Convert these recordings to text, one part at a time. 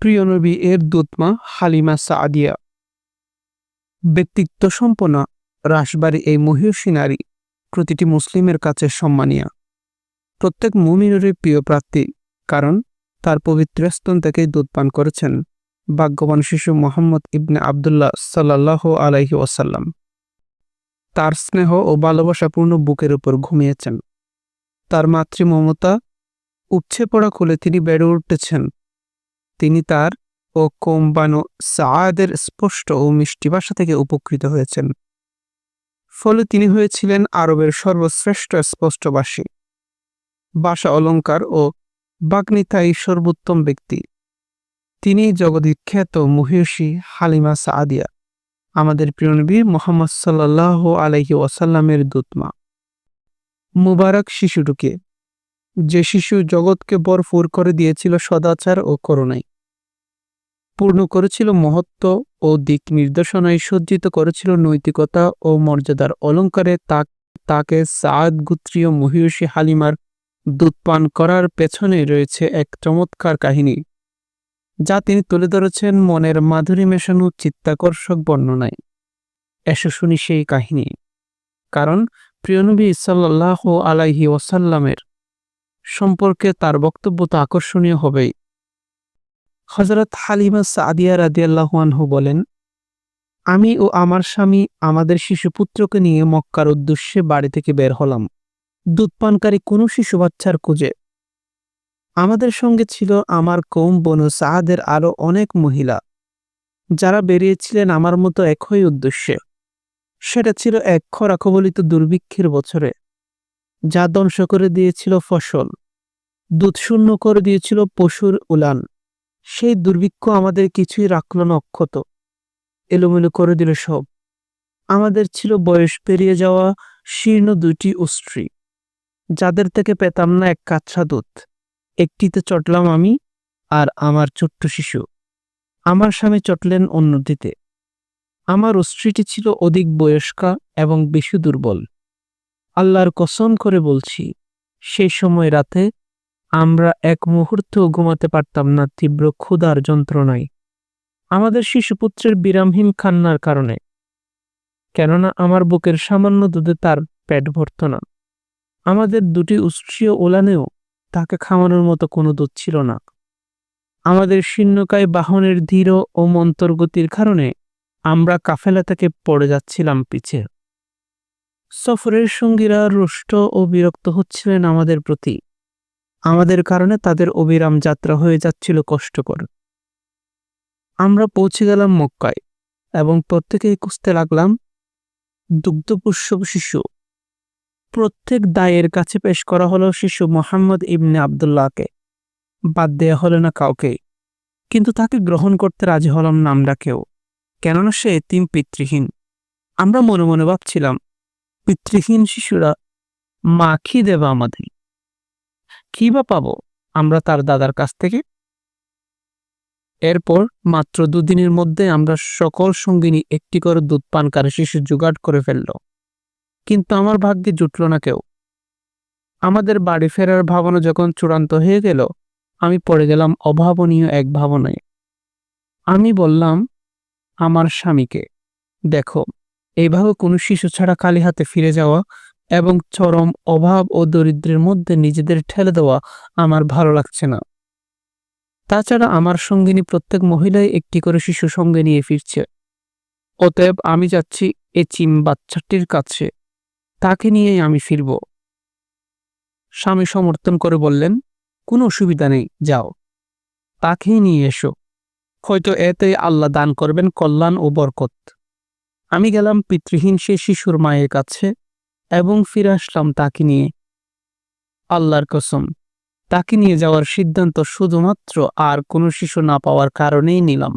প্রিয় নবী এর দুতমা হালিমা সাদিয়া। ব্যক্তিত্ব সম্পন্ন রাসবাড়ি এই মহিষী নারী প্রতিটি মুসলিমের কাছে সম্মানীয়। প্রত্যেক মুমিনেরই প্রিয় প্রার্থী কারণ তার পবিত্র স্তন থেকেই দুধ পান করেছেন ভাগ্যবান শিশু মোহাম্মদ ইবনে আবদুল্লাহ সাল্লাহ আলাইহি ওয়াসাল্লাম। তার স্নেহ ও ভালোবাসাপূর্ণ বুকের উপর ঘুমিয়েছেন। তার মাতৃ মমতা উপছে পড়া খুলে তিনি বেড়ে উঠেছেন। তিনি তার ও কোম্বানো সায়াদের স্পষ্ট ও মিষ্টি ভাষা থেকে উপকৃত হয়েছেন। ফলে তিনি হয়েছিলেন আরবের সর্বশ্রেষ্ঠ স্পষ্টবাসী ভাষা অলঙ্কার ও বাগ্নিতাই সর্বোত্তম ব্যক্তি। তিনি জগদ্বিখ্যাত মহিষী হালিমা সাদিয়া আমাদের প্রিয়নবী মোহাম্মদ সাল্লাহ আলহি ওয়াসাল্লামের দুতমা। মুবারক শিশুটিকে, যে শিশু জগৎকে ভরপুর করে দিয়েছিল সদাচার ও করুণায়। পূর্ণ করেছিল মহত্ব ও দিক নির্দেশনায় সজ্জিত করেছিল নৈতিকতা ও মর্যাদার অলঙ্কারে তা তাকে সাদ গুত্রীয় মহিষী হালিমার দুধপান করার পেছনে রয়েছে এক চমৎকার কাহিনী, যা তিনি তুলে ধরেছেন মনের মাধুরী মেশানো চিত্তাকর্ষক বর্ণনায়। এসো শুনি সেই কাহিনী। কারণ প্রিয়নবী সাল্লাহ আলাইহি ওসাল্লামের সম্পর্কে তার বক্তব্য তো আকর্ষণীয় হবেই। হজরত হালিমা সাদিয়া রাদিয়াল্লাহুয়ানহু বলেন, আমি ও আমার স্বামী আমাদের শিশুপুত্রকে নিয়ে মক্কার উদ্দেশ্যে বাড়ি থেকে বের হলাম। দুধপানকারী কোনো শিশু বাচ্চার খুঁজে। আমাদের সঙ্গে ছিল আমার কৌম বনু সাহাদের আরও অনেক মহিলা। যারা বেরিয়েছিলেন আমার মতো একই উদ্দেশ্যে। সেটা ছিল এক খরাখবলিত দুর্ভিক্ষের বছরে। যা ধ্বংস করে দিয়েছিল ফসল। দুধ শূন্য করে দিয়েছিল পশুর উলান। সেই দুর্ভিক্ষ আমাদের কিছুই রাখল না অক্ষত। এলোমেলো করে দিল সব। আমাদের ছিল বয়স পেরিয়ে যাওয়া শীর্ণ দুইটি উস্ত্রী যাদের থেকে পেতাম না এক কাচ্ছা দুধ। একটিতে চটলাম আমি আর আমার ছোট্ট শিশু। আমার স্বামী চটলেন অন্যটিতে। আমার অস্ত্রীটি ছিল অধিক বয়স্কা এবং বেশি দুর্বল। আল্লাহর কসম করে বলছি, সেই সময় রাতে আমরা এক মুহূর্তেও ঘুমাতে পারতাম না তীব্র ক্ষুধার যন্ত্রণায়। আমাদের শিশুপুত্রের বিরামহীন খান্নার কারণে। কেননা আমার বুকের সামান্য দুধে তার পেট ভরত না। আমাদের দুটি উৎসীয় ওলানেও তাকে খাওয়ানোর মতো কোনো দুধ ছিল না। আমাদের শীর্ণকায় বাহনের ধীর ও মন্তর্গতির কারণে আমরা কাফেলা থেকে পড়ে যাচ্ছিলাম পিছে। সফরের সঙ্গীরা রুষ্ট ও বিরক্ত হচ্ছিলেন আমাদের প্রতি। আমাদের কারণে তাদের অবিরাম যাত্রা হয়ে যাচ্ছিল কষ্টকর। আমরা পৌঁছে গেলাম মক্কায় এবং প্রত্যেকেই খুঁজতে লাগলাম দুগ্ধপুষ্য শিশু। প্রত্যেক দায়ের কাছে পেশ করা হলো শিশু মোহাম্মদ ইবনে আবদুল্লাহকে। বাদ দেয়া হলো না কাউকে। কিন্তু তাকে গ্রহণ করতে রাজি হলাম না আমরা কেউ। কেননা সে তিন পিতৃহীন। আমরা মনে মনে ভাবছিলাম, পিতৃহীন শিশুরা মা কি দেবে আমাদের। কি বা পাবো আমরা তার দাদার কাছ থেকে? এরপর মাত্র দুদিনের মধ্যে আমরা সকল সঙ্গিনী একটি করে দুধ পানকারী শিশু জোগাড় করে ফেলল। কিন্তু আমার ভাগ্যে জুটল না কেউ। আমাদের বাড়ি ফেরার ভাবনা যখন চূড়ান্ত হয়ে গেল, আমি পড়ে গেলাম অভাবনীয় এক ভাবনায়। আমি বললাম, আমার স্বামীকে, দেখো এইভাবে কোনো শিশু ছাড়া খালি হাতে ফিরে যাওয়া এবং চরম অভাব ও দরিদ্রের মধ্যে নিজেদের ঠেলে দেওয়া আমার ভালো লাগছে না। তাছাড়া আমার সঙ্গিনী প্রত্যেক মহিলাই একটি করে শিশু সঙ্গে নিয়ে ফিরছে। অতএব আমি যাচ্ছি এ চিম বাচ্চাটির কাছে। তাকে নিয়েই আমি ফিরব। স্বামী সমর্থন করে বললেন, কোনো অসুবিধা নেই, যাও। তাকেই নিয়ে এসো। হয়তো এতে আল্লাহ দান করবেন কল্যাণ ও বরকত। আমি গেলাম পিতৃহীন সে শিশুর মায়ের কাছে। এবং ফিরে আসলাম তাকে নিয়ে। আল্লাহর কসম, তাকে নিয়ে যাওয়ার সিদ্ধান্ত শুধুমাত্র আর কোনো শিশু না পাওয়ার কারণেই নিলাম।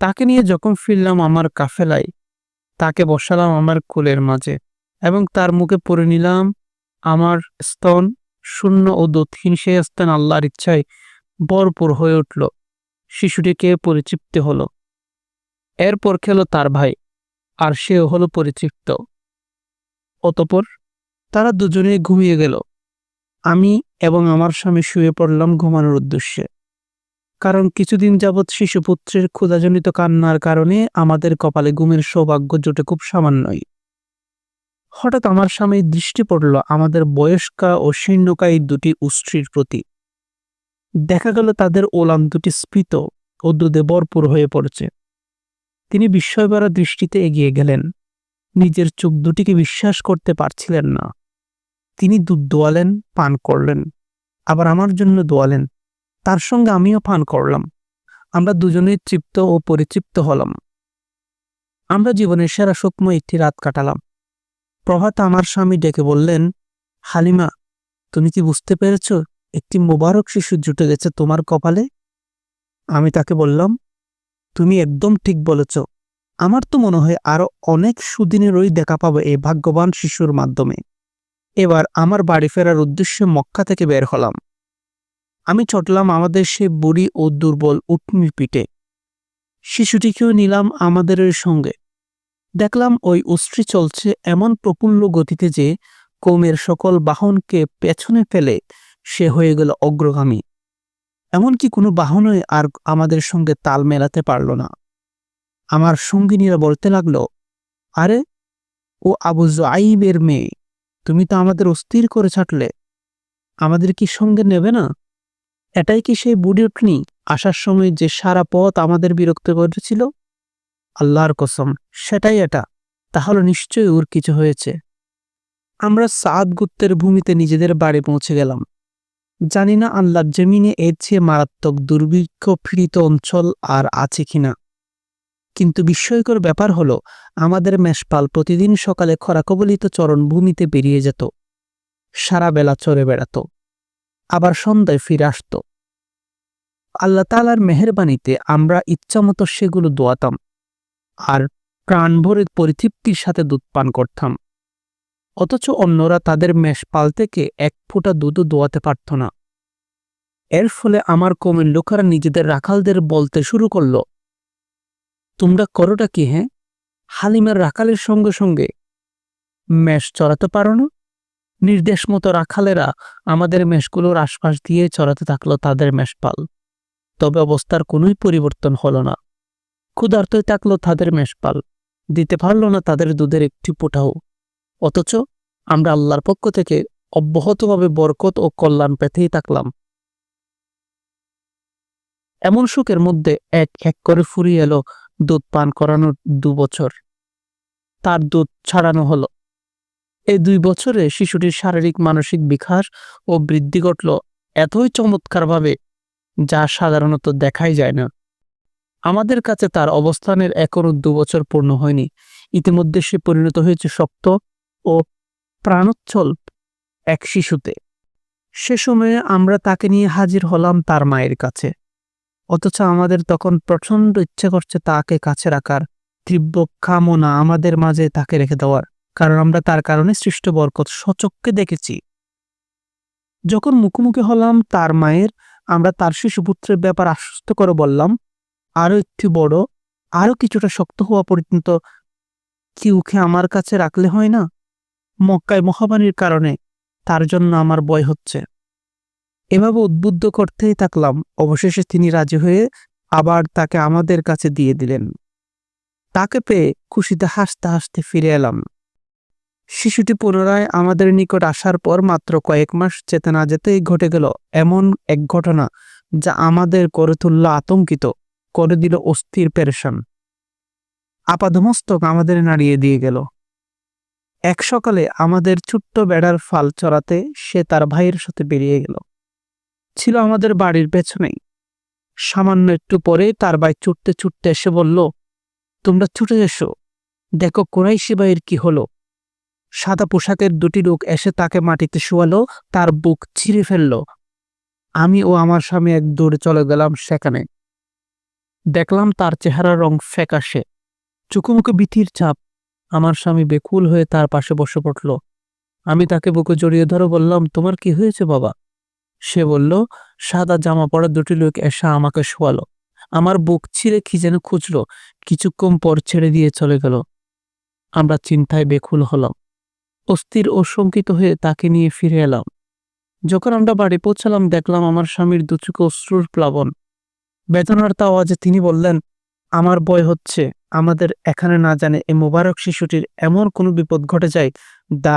তাকে নিয়ে যখন ফিরলাম আমার কাফেলায়, তাকে বসালাম আমার কোলের মাঝে এবং তার মুখে পড়ে নিলাম আমার স্তন শূন্য ও দক্ষিণ সে স্থান আল্লাহর ইচ্ছায় ভরপুর হয়ে উঠল। শিশুটিকে পরিতৃপ্তি হলো? এরপর খেল তার ভাই, আর সেও হলো পরিতৃপ্ত। অতপর তারা দুজনেই ঘুমিয়ে গেল। আমি এবং আমার স্বামী শুয়ে পড়লাম ঘুমানোর উদ্দেশ্যে। কারণ কিছুদিন যাবৎ শিশুপুত্রের ক্ষুধাজনিত কান্নার কারণে আমাদের কপালে ঘুমের সৌভাগ্য জোটে খুব সামান্যই। হঠাৎ আমার স্বামী দৃষ্টি পড়ল আমাদের বয়স্কা ও শীর্ণকায়ী দুটি উষ্ট্রির প্রতি। দেখা গেল তাদের ওলান দুটি স্ফীত ও দুধে ভরপুর হয়ে পড়েছে। তিনি বিস্ময়ভরা দৃষ্টিতে এগিয়ে গেলেন। নিজের চোখ দুটিকে বিশ্বাস করতে পারছিলেন না। তিনি দুধ দোয়ালেন, পান করলেন। আবার আমার জন্য দোয়ালেন, তার সঙ্গে আমিও পান করলাম। আমরা দুজনেই তৃপ্ত ও পরিতৃপ্ত হলাম। আমরা জীবনের সেরা সুকময় একটি রাত কাটালাম। প্রভাত আমার স্বামী ডেকে বললেন, হালিমা, তুমি কি বুঝতে পেরেছ, একটি মোবারক শিশু জুটে গেছে তোমার কপালে? আমি তাকে বললাম, তুমি একদম ঠিক বলেছ। আমার তো মনে হয় আরও অনেক সুদিনেরই দেখা পাবো এই ভাগ্যবান শিশুর মাধ্যমে। এবার আমার বাড়ি ফেরার উদ্দেশ্যে মক্কা থেকে বের হলাম। আমি ছটলাম আমাদের সে বুড়ি ও দুর্বল উটনির পিঠে। শিশুটিকেও নিলাম আমাদের সঙ্গে। দেখলাম ওই উষ্ট্রি চলছে এমন প্রফুল্ল গতিতে যে কৌমের সকল বাহনকে পেছনে ফেলে সে হয়ে গেল অগ্রগামী। এমনকি কোনো বাহনই আর আমাদের সঙ্গে তাল মেলাতে পারল না। আমার সঙ্গিনীরা বলতে লাগল, আরে, ও আবু জুআইবের মেয়ে, তুমি তো আমাদের অস্থির করে ছাটলে। আমাদের কি সঙ্গে নেবে না? এটাই কি সেই বুড়ি উঠনি আসার সময় যে সারা পথ আমাদের বিরক্ত করেছিল? আল্লাহর কসম, সেটাই এটা। তাহলে নিশ্চয়ই ওর কিছু হয়েছে। আমরা সাদ গুপ্তের ভূমিতে নিজেদের বাড়ি পৌঁছে গেলাম। জানি না আল্লাহর জমিনে এর চেয়ে মারাত্মক দুর্ভিক্ষ পীড়িত অঞ্চল আর আছে কিনা। কিন্তু বিস্ময়কর ব্যাপার হলো, আমাদের মেষপাল প্রতিদিন সকালে খরাকবলিত চরণভূমিতে বেরিয়ে যেত। সারা বেলা চড়ে বেড়াত। আবার সন্ধ্যায় ফিরে আসত। আল্লাহ তালার মেহরবানিতে আমরা ইচ্ছামতো সেগুলো দোয়াতাম আর প্রাণভরে পরিতৃপ্তির সাথে দুধ পান করতাম। অথচ অন্যরা তাদের মেষপাল থেকে এক ফোঁটা দুধও দোয়াতে পারত না। এর ফলে আমার কমের লোকেরা নিজেদের রাখালদের বলতে শুরু করল তোমরা করোটা কি হ্যাঁ? হালিমের রাখালের সঙ্গে সঙ্গে মেষ চড়াতে পারো না? নির্দেশ মতো রাখালেরা আমাদের মেষগুলোর আশপাশ দিয়ে চড়াতে থাকল তাদের মেষপাল। তবে অবস্থার কোনোই পরিবর্তন হলো না। ক্ষুধার্তই থাকল তাদের মেষপাল। দিতে পারল না তাদের দুধের একটি পোটাও। অথচ আমরা আল্লাহর পক্ষ থেকে অব্যাহতভাবে বরকত ও কল্যাণ পেতেই থাকলাম। এমন সুখের মধ্যে এক এক করে ফুরিয়ে এলো দুধ পান করানোর দু বছর। তার দুধ ছাড়ানো হলো। এই দুই বছরে শিশুটির শারীরিক, মানসিক বিকাশ ও বৃদ্ধি ঘটল এতই চমৎকারভাবে যা সাধারণত দেখাই যায় না। আমাদের কাছে তার অবস্থানের এখনও দু বছর পূর্ণ হয়নি। ইতিমধ্যে সে পরিণত হয়েছে শক্ত ও প্রাণোচ্ছল এক শিশুতে। সে সময়ে আমরা তাকে নিয়ে হাজির হলাম তার মায়ের কাছে। অথচ আমাদের তখন প্রচণ্ড ইচ্ছে করছে তাকে কাছে রাখার, তীব্র কামনা আমাদের মাঝে তাকে রেখে দেওয়ার, কারণ আমরা তার কারণে সৃষ্ট বরকত সচককে দেখেছি। যখন মুখোমুখি হলাম তার মায়ের, আমরা তার শিশুপুত্রের ব্যাপার আশ্বস্ত করে বললাম আরও একটু বড় আরও কিছুটা শক্ত হওয়া পর্যন্ত কি উখে আমার কাছে রাখলে হয় না? মক্কায় মহাবাণীর কারণে তার জন্য আমার বয় হচ্ছে। এভাবে উদ্বুদ্ধ করতেই থাকলাম। অবশেষে তিনি রাজি হয়ে আবার তাকে আমাদের কাছে দিয়ে দিলেন। তাকে পেয়ে খুশিতে হাসতে হাসতে ফিরে এলাম। শিশুটি পুনরায় আমাদের নিকট আসার পর মাত্র কয়েক মাস যেতে না যেতেই ঘটে গেল এমন এক ঘটনা যা আমাদের করে তুলল আতঙ্কিত, করে দিল অস্থির পেরেশান। আপাদমস্তক আমাদের নাড়িয়ে দিয়ে গেল। এক সকালে আমাদের ছোট্ট বেড়ার ফাল চড়াতে সে তার ভাইয়ের সাথে বেরিয়ে গেল। ছিল আমাদের বাড়ির পেছনেই। সামান্য একটু পরে তার ভাই ছুটতে ছুটতে এসে বলল, তোমরা ছুটে এসো, দেখো কোরাইশি ভাইয়ের কি হলো। সাদা পোশাকের দুটি লোক এসে তাকে মাটিতে শোয়ালো, তার বুক ছিঁড়ে ফেলল। আমি ও আমার স্বামী এক দৌড়ে চলে গেলাম সেখানে। দেখলাম তার চেহারার রং ফ্যাকাশে। চুকুমুকে বিথির চাপ আমার স্বামী বেকুল হয়ে তার পাশে বসে পড়ল। আমি তাকে বুকে জড়িয়ে ধরে বললাম, তোমার কি হয়েছে বাবা? সে বলল, সাদা জামা পরা দুটি লোক এসে আমাকে শোয়ালো। আমার বুক ছিঁড়ে কি যেন খুঁজলো। কিছুক্ষণ পর ছেড়ে দিয়ে চলে গেল। আমরা চিন্তায় বেকুল হলাম। অস্থির ও শঙ্কিত হয়ে তাকে নিয়ে ফিরে এলাম। যখন আমরা বাড়ি পৌঁছালাম, দেখলাম আমার স্বামীর দুচুকে অশ্রুর প্লাবন। বেদনার আওয়াজে তিনি বললেন, আমার ভয় হচ্ছে। আমাদের এখানে না জানে এই মোবারক শিশুটির এমন কোনো বিপদ ঘটে যায় দা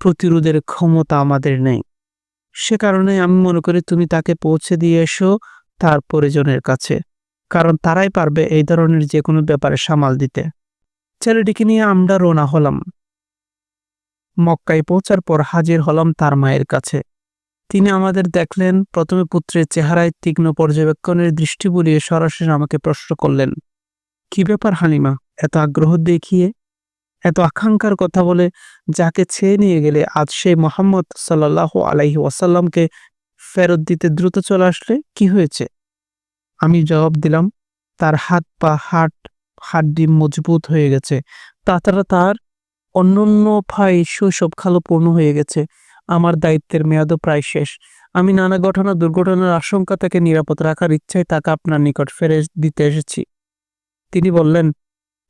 প্রতিরোধের ক্ষমতা আমাদের নেই। সে কারণে আমি মনে করি তুমি তাকে পৌঁছে দিয়ে এসো তার পরিজনের কাছে। কারণ তারাই পারবে এই ধরনের যে কোনো ব্যাপারে সামাল দিতে। ছেলেটিকে নিয়ে আমরা রওনা হলাম। মক্কায় পৌঁছার পর হাজির হলাম তার মায়ের কাছে। তিনি আমাদের দেখলেন, প্রথমে পুত্রের চেহারায় তীক্ষ্ণ পর্যবেক্ষণের দৃষ্টি বুলিয়ে সরাসরি আমাকে প্রশ্ন করলেন, কি ব্যাপার হালিমা এত আগ্রহ দেখিয়ে এত আকাঙ্ক্ষার কথা বলে যাকে ছেয়ে নিয়ে গেলে আজ সেই মোহাম্মদ সাল্লাহ আলাইহি ওয়াসাল্লামকে ফেরত দিতে দ্রুত চলে আসলে কি হয়েছে? আমি জবাব দিলাম, তার হাত পা, হাট, হাড্ডি মজবুত হয়ে গেছে। তাছাড়া তার অন্যান্য ভাই শৈশব খালো পূর্ণ হয়ে গেছে। আমার দায়িত্বের মেয়াদও প্রায় শেষ। আমি নানা ঘটনা, দুর্ঘটনার আশঙ্কা থেকে নিরাপদ রাখার ইচ্ছায় তাকে আপনার নিকট ফেরে দিতে এসেছি। তিনি বললেন,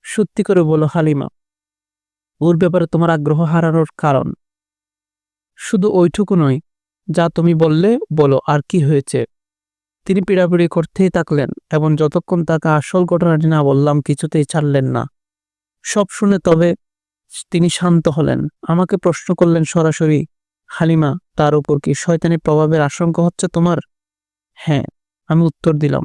সত্যি করে বলো হালিমা ওর ব্যাপারে তোমার আগ্রহ হারানোর কারণ। শুধু ওইটুকু নয়, যা তুমি বললে বলো আর কি হয়েছে। তিনি পিড়াপিড়ি করতেই থাকলেন এবং যতক্ষণ তাকে আসল ঘটনাটি না বললাম, কিছুতেই ছাড়লেন না। সব শুনে তবে তিনি শান্ত হলেন। আমাকে প্রশ্ন করলেন সরাসরি, হালিমা, তার উপর কি শয়তানি প্রভাবের আশঙ্কা হচ্ছে তোমার? হ্যাঁ আমি উত্তর দিলাম।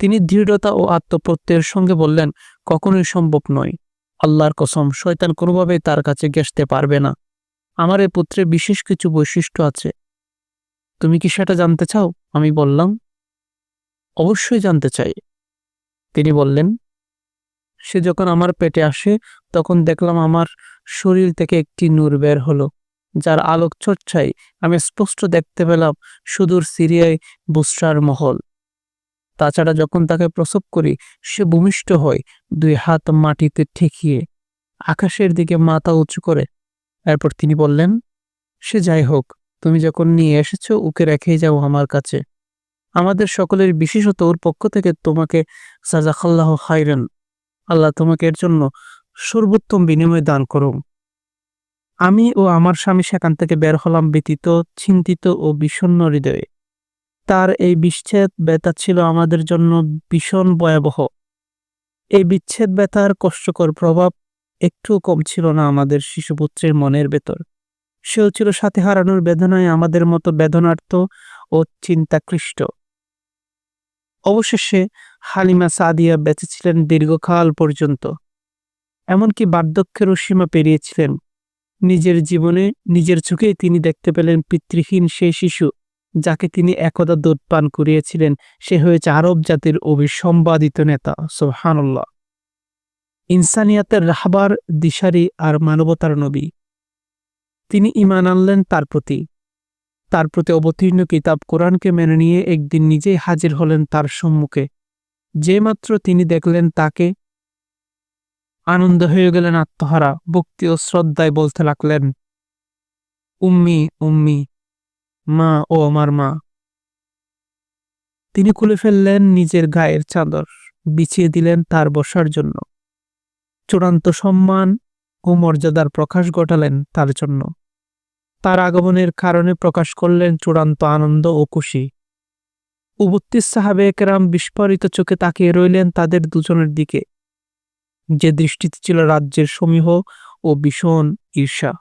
তিনি দৃঢ়তা ও আত্মপ্রত্যয়ের সঙ্গে বললেন, কখনোই সম্ভব নয়। আল্লাহর কসম, শয়তান কোনোভাবেই তার কাছে গেসতে পারবে না। আমার এই পুত্রের বিশেষ কিছু বৈশিষ্ট্য আছে। তুমি কি সেটা জানতে চাও? আমি বললাম, অবশ্যই জানতে চাই। তিনি বললেন, সে যখন আমার পেটে আসে, তখন দেখলাম আমার শরীর থেকে একটি নূর বের হলো, যার আলোক চর্চায় আমি স্পষ্ট দেখতে পেলাম সুদূর সিরিয়ায় বুসরার মহল। তাছাড়া যখন তাকে প্রসব করি, সে ভূমিষ্ঠ হয়, দুই হাত মাটিতে ঠেকিয়ে আকাশের দিকে মাথা উঁচু করে। এরপর তিনি বললেন, সে যাই হোক, তুমি যখন নিয়ে এসেছ, ওকে রেখেই যাও আমার কাছে। আমাদের সকলের বিশেষত ওর পক্ষ থেকে তোমাকে সাজাখাল্লাহ খাইরেন আল্লাহ তোমাকে এর জন্য সর্বোত্তম বিনিময় দান করুন। আমি ও আমার স্বামী সেখান থেকে বের হলাম ব্যতীত, চিন্তিত ও বিষণ্ণ হৃদয়ে। তার এই বিচ্ছেদ ব্যথা ছিল আমাদের জন্য ভীষণ ভয়াবহ। এই বিচ্ছেদ ব্যথার কষ্টকর প্রভাব একটু কম ছিল না আমাদের শিশুপুত্রের মনের ভেতর। সেও ছিল সাথে হারানোর বেদনায় আমাদের মতো বেদনার্থ ও চিন্তাকৃষ্ট। অবশেষে হালিমা সাদিয়া বেঁচেছিলেন দীর্ঘকাল পর্যন্ত। এমনকি বার্ধক্যেরও সীমা পেরিয়েছিলেন। নিজের জীবনে, নিজের চোখেই তিনি দেখতে পেলেন পিতৃহীন সেই শিশু। যাকে তিনি একদা দুধ পান করিয়েছিলেন, সে হয়েছে আরব জাতির অবিসম্বাদিত নেতা। সোহানুল্লাহ ইনসানিয়াতের রাহবার, দিশারি আর মানবতার নবী। তিনি ইমান আনলেন তার প্রতি। তার প্রতি অবতীর্ণ কিতাব কোরআনকে মেনে নিয়ে একদিন নিজেই হাজির হলেন তার সম্মুখে। যে মাত্র তিনি দেখলেন তাকে, আনন্দ হয়ে গেলেন আত্মহারা, ভক্তি ও শ্রদ্ধায় বলতে লাগলেন, উম্মি উম্মি। মা ও আমার মা। তিনি খুলে ফেললেন নিজের গায়ের চাদর, বিছিয়ে দিলেন তার বসার জন্য। চূড়ান্ত সম্মান ও মর্যাদার প্রকাশ ঘটালেন তার জন্য। তার আগমনের কারণে প্রকাশ করলেন চূড়ান্ত আনন্দ ও খুশি। উপস্থিত সাহাবে একরাম বিস্ফোরিত চোখে তাকিয়ে রইলেন তাদের দুজনের দিকে। যে দৃষ্টিতে ছিল রাজ্যের সমীহ ও ভীষণ ঈর্ষা।